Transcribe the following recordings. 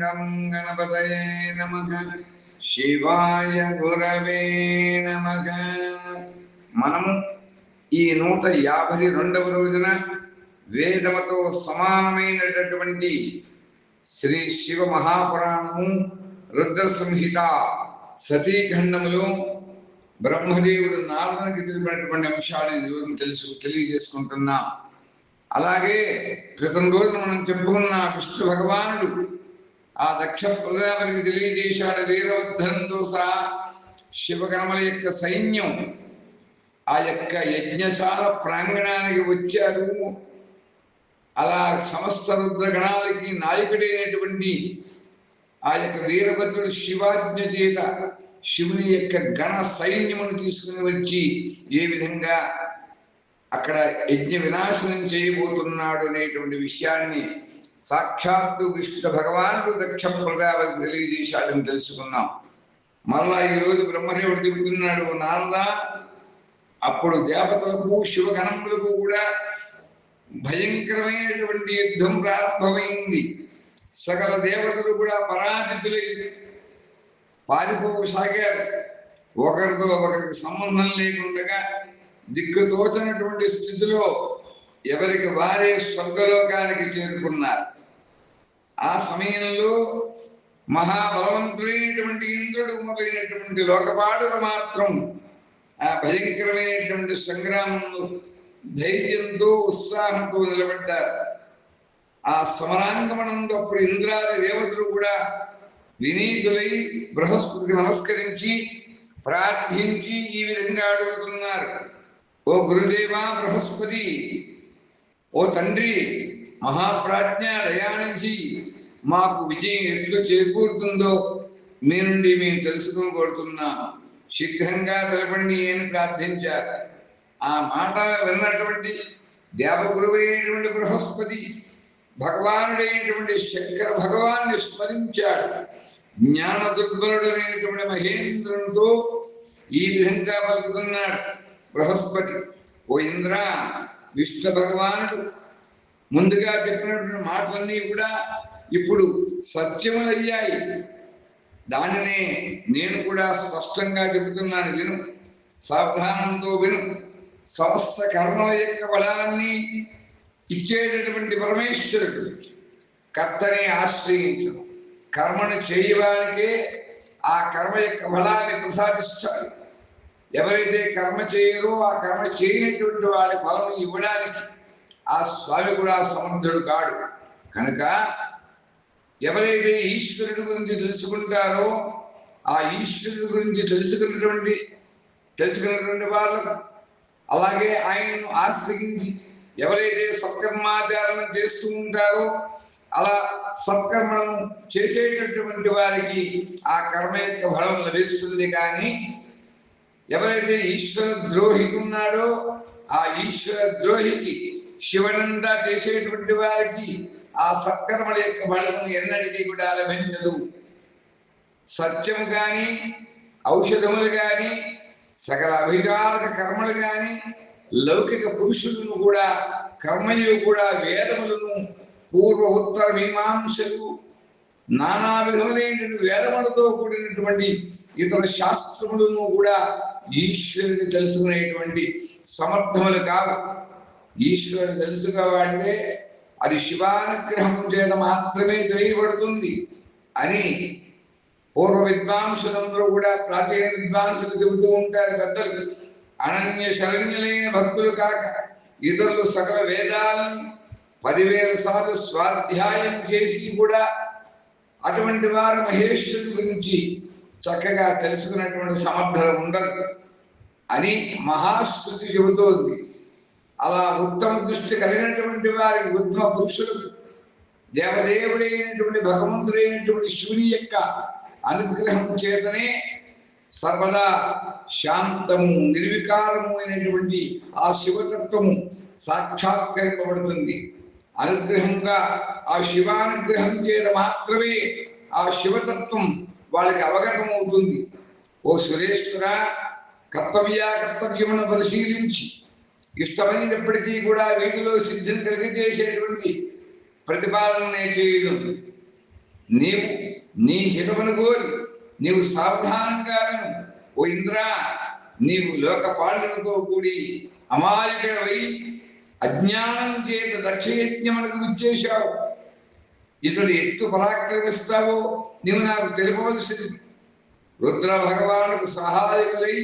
గం గణపతయే నమః శివాయ గురవే నమః మనము ఈ నూట యాభై రెండవ రోజున వేదముతో సమానమైనటువంటి శ్రీ శివ మహాపురాణము రుద్ర సంహిత సతీఖండములో బ్రహ్మదేవుడు నారదునికి తెలిపినటువంటి అంశాలు ఈరోజు తెలుసు తెలియజేసుకుంటున్నాం. అలాగే క్రితం రోజున మనం చెప్పుకున్న విష్ణు భగవానుడు ఆ దక్ష ప్రజాపతికి తెలియజేశాడు వీరవద్ధంతో సహా శివకర్మల యొక్క సైన్యం. ఆ యొక్క యజ్ఞశాల ప్రాంగణానికి వచ్చారు. అలా సమస్త రుద్రగణాలకి నాయకుడైనటువంటి ఆ యొక్క వీరభద్రుడు శివాజ్ఞ చేత శివుని యొక్క గణ సైన్యమును తీసుకుని వచ్చి ఏ విధంగా అక్కడ యజ్ఞ వినాశనం చేయబోతున్నాడు అనేటువంటి విషయాన్ని సాక్షాత్తు విష్ణు భగవానుడు దక్ష ప్రజాపతి తెలియజేశాడని తెలుసుకున్నాం. మరలా ఈరోజు బ్రహ్మదేవుడు చెబుతున్నాడు నారద అప్పుడు దేవతలకు శివగణములకు కూడా భయంకరమైనటువంటి యుద్ధం ప్రారంభమైంది. సకల దేవతలు కూడా పరాజితులై పారిపోసాగారు. ఒకరితో ఒకరికి సంబంధం లేకుండా దిక్కుతోచనటువంటి స్థితిలో ఎవరికి వారే స్వర్గలోకానికి చేరుకున్నారు. ఆ సమయంలో మహాబలవంతుడైనటువంటి ఇంద్రుడు మొదలైనటువంటి లోకపాడులు మాత్రం ఆ భయంకరమైనటువంటి సంగ్రామంలో ధైర్యంతో ఉత్సాహంతో నిలబడ్డారు. ఆ సమరాంగమనంతో అప్పుడు ఇంద్రాది దేవతలు కూడా వినీతులై బృహస్పతికి నమస్కరించి ప్రార్థించి ఈ విధంగా అడుగుతున్నారు. ఓ గురుదేవా బృహస్పతి! ఓ తండ్రి! మహాప్రాజ్ఞ దయానిధి! మాకు విజయం ఎట్లు చేకూరుతుందో మీ నుండి మేము తెలుసుకుని కోరుతున్నాం శీఘ్రంగా తెలపండి అని ప్రార్థించారు. ఆ మాట విన్నటువంటి దేవగురువైనటువంటి బృహస్పతి భగవానుడైనటువంటి శంకర భగవాన్ని స్మరించాడు. జ్ఞాన దుర్బలుడైనటువంటి మహేంద్రునితో ఈ విధంగా పలుకుతున్నాడు. బృహస్పతి ఓ ఇంద్ర విష్ణు భగవానుడు ముందుగా చెప్పినటువంటి మాటలన్నీ కూడా ఇప్పుడు సత్యములయ్యాయి. దానినే నేను కూడా స్పష్టంగా చెబుతున్నాను విను. సావధానంతో విను. సమస్త కర్మల యొక్క బలాన్ని ఇచ్చేటటువంటి పరమేశ్వరుడు కర్తని ఆశ్రయించడం కర్మను చేయడానికే ఆ కర్మ యొక్క బలాన్ని ప్రసాదిస్తాడు. ఎవరైతే కర్మ చేయరో ఆ కర్మ చేయనటువంటి వారి ఫలం ఇవ్వడానికి ఆ స్వామి కూడా సమర్థుడు కాడు. కనుక ఎవరైతే ఈశ్వరుడి గురించి తెలుసుకుంటారో ఆ ఈశ్వరుడి గురించి తెలుసుకున్నటువంటి తెలుసుకున్నటువంటి వాళ్ళకు అలాగే ఆయనను ఆశ్రయించి ఎవరైతే సత్కర్మాచారణ చేస్తూ ఉంటారో అలా సత్కర్మను చేసేటటువంటి వారికి ఆ కర్మ యొక్క ఫలం లభిస్తుంది కానీ ఎవరైతే ఈశ్వర ద్రోహి ఉన్నాడో ఆ ఈశ్వర ద్రోహికి శివనంతా చేసేటువంటి వారికి ఆ సత్కర్మల యొక్క ఫలం ఎన్నటికీ కూడా లభించదు. సత్యము కానీ ఔషధములు కానీ సకల అభిచారక కర్మలు కానీ లౌకిక పురుషులను కూడా కర్మయులు కూడా వేదములను పూర్వ ఉత్తర మీమాంసలు నానా విధములైనటువంటి వేదములతో కూడినటువంటి ఇతర శాస్త్రములను కూడా ఈశ్వరుని తెలుసుకునేటువంటి సమర్థములు కావు. ఈశ్వరుడు తెలుసుకోవాలంటే అది శివానుగ్రహం చేత మాత్రమే తెలియబడుతుంది అని పూర్వ విద్వాంసులందరూ కూడా ప్రాచీన విద్వాంసులు చెబుతూ ఉంటారు పెద్దలు. అనన్య శరణ్యులైన భక్తులు కాక ఇతరులు సకల వేదాలను పదివేల సార్లు స్వాధ్యాయం చేసి కూడా అటువంటి వారు మహేశ్వరుడు గురించి చక్కగా తెలుసుకున్నటువంటి సమర్థత ఉండదు అని మహాశ్రుతి చెబుతోంది. అలా ఉత్తమ దృష్టి కలిగినటువంటి వారికి ఉత్తమ పురుషులకు దేవదేవుడైనటువంటి భగవంతుడైనటువంటి శివుని యొక్క అనుగ్రహం చేతనే సర్వదా శాంతము నిర్వికారము అయినటువంటి ఆ శివతత్వము సాక్షాత్కరింపబడుతుంది. అనుగ్రహంగా ఆ శివానుగ్రహం చేత మాత్రమే ఆ శివతత్వం వాళ్ళకి అవగతం అవుతుంది ఓ సురేశ్వర కర్తవ్య కర్తవ్యమును పరిశీలించి ఇష్టమైనప్పటికీ కూడా వీటిలో సిద్ధిని కలిగజేసేటువంటి ప్రతిపాదన చేయడం నీవు నీ హితమును కోరి నీవు సావధానంగా ఓ ఇంద్ర నీవు లోకపాలనతో కూడి అమాయకుడవై అజ్ఞానం చేత దక్షయజ్ఞములకు విచ్చేశావు. ఇతడు ఎత్తు పరాక్రమిస్తావో నీవు నాకు తెలుపవలసింది రుద్ర భగవానుకు సహాయకులై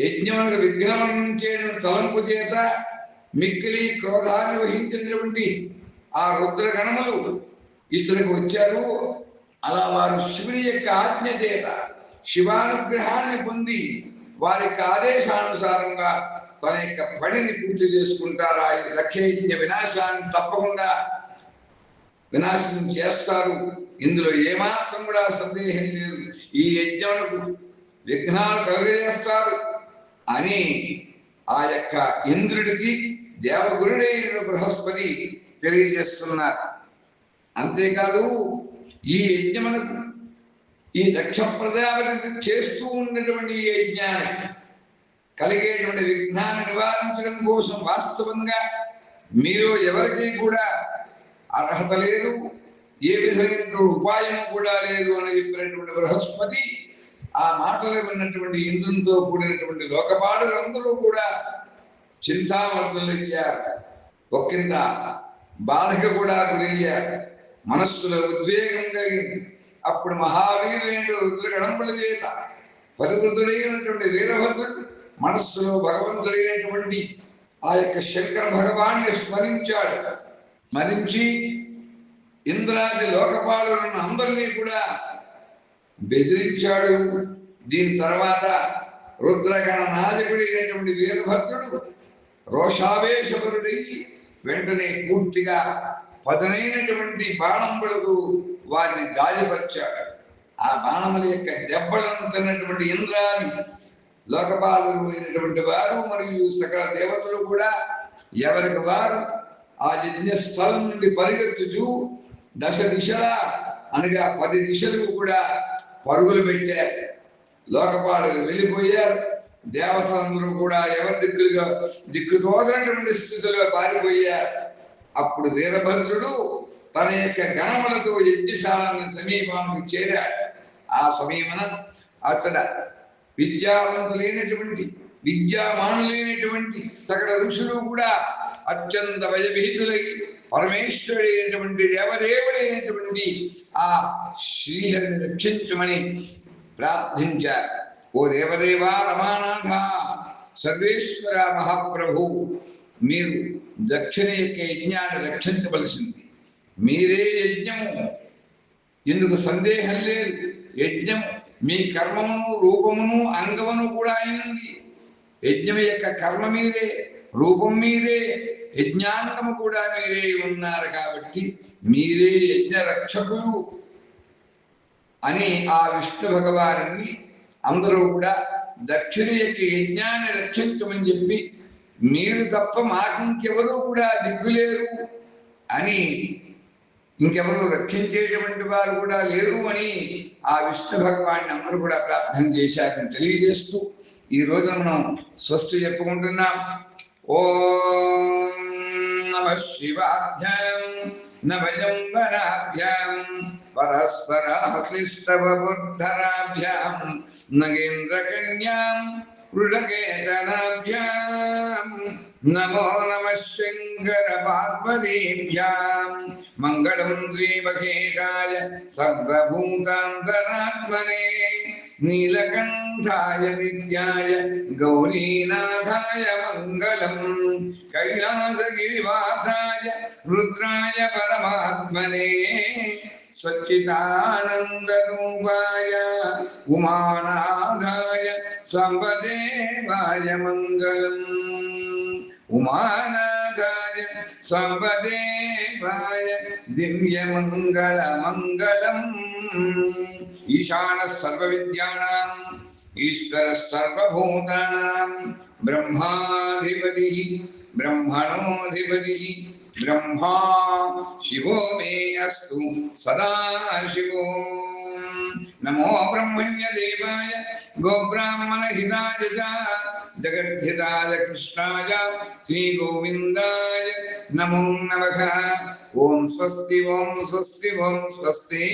యజ్ఞమునకు విఘ్నమనించేయడం తలంపు చేత మిక్కిలి క్రోధాన్ని వహించినటువంటి ఆ రుద్రగణములు ఇతనికి వచ్చారు. అలా వారు శివుని యొక్క ఆజ్ఞ చేత శివానుగ్రహాన్ని పొంది వారి యొక్క ఆదేశానుసారంగా తన యొక్క పనిని పూర్తి చేసుకుంటారు. ఆ లక్ష్యయజ్ఞ వినాశాన్ని తప్పకుండా వినాశనం చేస్తారు. ఇందులో ఏమాత్రం కూడా సందేహం లేదు. ఈ యజ్ఞమునకు విఘ్నాలు కలుగజేస్తారు. అని ఆ యొక్క ఇంద్రుడికి దేవగురుడైన బృహస్పతి తెలియజేస్తున్నారు. అంతేకాదు ఈ యజ్ఞమునకు ఈ దక్ష ప్రజాపతి చేస్తూ ఉన్నటువంటి ఈ యజ్ఞాన్ని కలిగేటువంటి విఘ్నాన్ని నివారించడం కోసం వాస్తవంగా మీరు ఎవరికి కూడా అర్హత లేదు ఏ విధమైన ఉపాయం కూడా లేదు అని చెప్పినటువంటి బృహస్పతి ఆ మాటలు విన్నటువంటి ఇంద్రునితో కూడినటువంటి లోకపాలులందరూ కూడా చింతామర్దులయ్యారు ఒక్కింత బాధకు కూడా గురయ్యారు. మనస్సులో ఉద్వేగం కలిగింది అప్పుడు మహావీరులైన రుద్రగడంబుల చేత పరివృతుడైనటువంటి వీరభద్రుడు మనస్సులో భగవంతుడైనటువంటి ఆ యొక్క శంకర భగవాన్ని స్మరించాడు. స్మరించి ఇంద్రాది లోకపాలులను అందరినీ కూడా బెదిరించాడు. దీని తర్వాత రుద్రగణ నాయకుడైనటువంటి వీరభద్రుడు రోషావేశపరుడై వెంటనే పూర్తిగా పదునైనటువంటి బాణంబులకు వారిని గాయపరిచాడు ఆ బాణముల యొక్క దెబ్బలను తిన్నటువంటి ఇంద్రాది లోకపాలు అయినటువంటి వారు మరియు సకల దేవతలు కూడా ఎవరికి వారు ఆ యజ్ఞ స్థలం నుండి పరిగెత్తుచు దశ దిశల అనగా పది దిశలకు కూడా పరుగులు పెట్టారు లోకపాలు వెళ్ళిపోయారు. దేవతలందరూ కూడా ఎవరి దిక్కులుగా దిక్కు తోదనటువంటి స్థితిలో పారిపోయారు. అప్పుడు వీరభద్రుడు తన యొక్క గణములతో యజ్ఞశాలను సమీపానికి చేరాడు. ఆ సమీపన అతడ విద్యావంతులైనటువంటి విద్యామానులైనటువంటి సకల ఋషులు కూడా అత్యంత భయభీతులై పరమేశ్వరుడైనటువంటి దేవదేవుడైనటువంటి ఆ శ్రీహరిని రక్షించమని ప్రార్థించారు. ఓ దేవదేవా రమానాథ సర్వేశ్వర మహాప్రభు మీరు దక్షిణ యొక్క యజ్ఞాన్ని రక్షించవలసింది. మీరే యజ్ఞము. ఇందుకు సందేహం లేదు? యజ్ఞం మీ కర్మమును రూపమును అంగమును కూడా అయింది యజ్ఞం యొక్క కర్మ మీరే రూపం మీరే యజ్ఞాంగము కూడా మీరే ఉన్నారు కాబట్టి మీరే యజ్ఞ రక్షకులు అని ఆ విష్ణు భగవాన్ని అందరూ కూడా దక్షిణ యొక్క యజ్ఞాన్ని రక్షించమని చెప్పి మీరు తప్ప మాకింకెవరూ కూడా దిగ్గులేరు అని ఇంకెవరు రక్షించేటువంటి వారు కూడా లేరు అని ఆ విష్ణు భగవాన్ని అందరూ కూడా ప్రార్థన చేశారని తెలియజేస్తూ ఈ రోజు మనం స్వస్తి చెప్పుకుంటున్నాం. ఓం నమ శివాభ్యాం నవజంబరాభ్యాం పరస్పర క్లిష్టవబుద్ధరాభ్యాం నగేంద్రకన్యాం వృషకేతనాభ్యాం నమో నమ శంకర పార్వతీభ్యాం. మంగళం శ్రీమఖేశాయ సర్వభూతాంతరాత్మనే. నీలకంఠాయ నిత్యాయ గౌరీనాథాయ మంగళం. కైలాసగిరివాసాయ రుద్రాయ పరమాత్మనే సచ్చిదానందరూపాయ ఉమానాథాయ உமாநாதாய சர்வதேவாய திவ்ய மங்கள மங்களம் ஈசான சர்வ வித்யானாம் ஈஸ்வர சர்வபூதானாம் பிரம்மாதிபதி பிரம்மணோதிபதி ब्रह्मा शिवो मे अस्तु सदा शिवो శివో నమో బ్రహ్మణ్యదేవాయ గోబ్రాహ్మణహితాయ చ జగద్ధితాయ కృష్ణాయ శ్రీగోవిందాయ నమో నమః. ఓం స్వస్తి ఓం స్వస్తి ఓం స్వస్తి.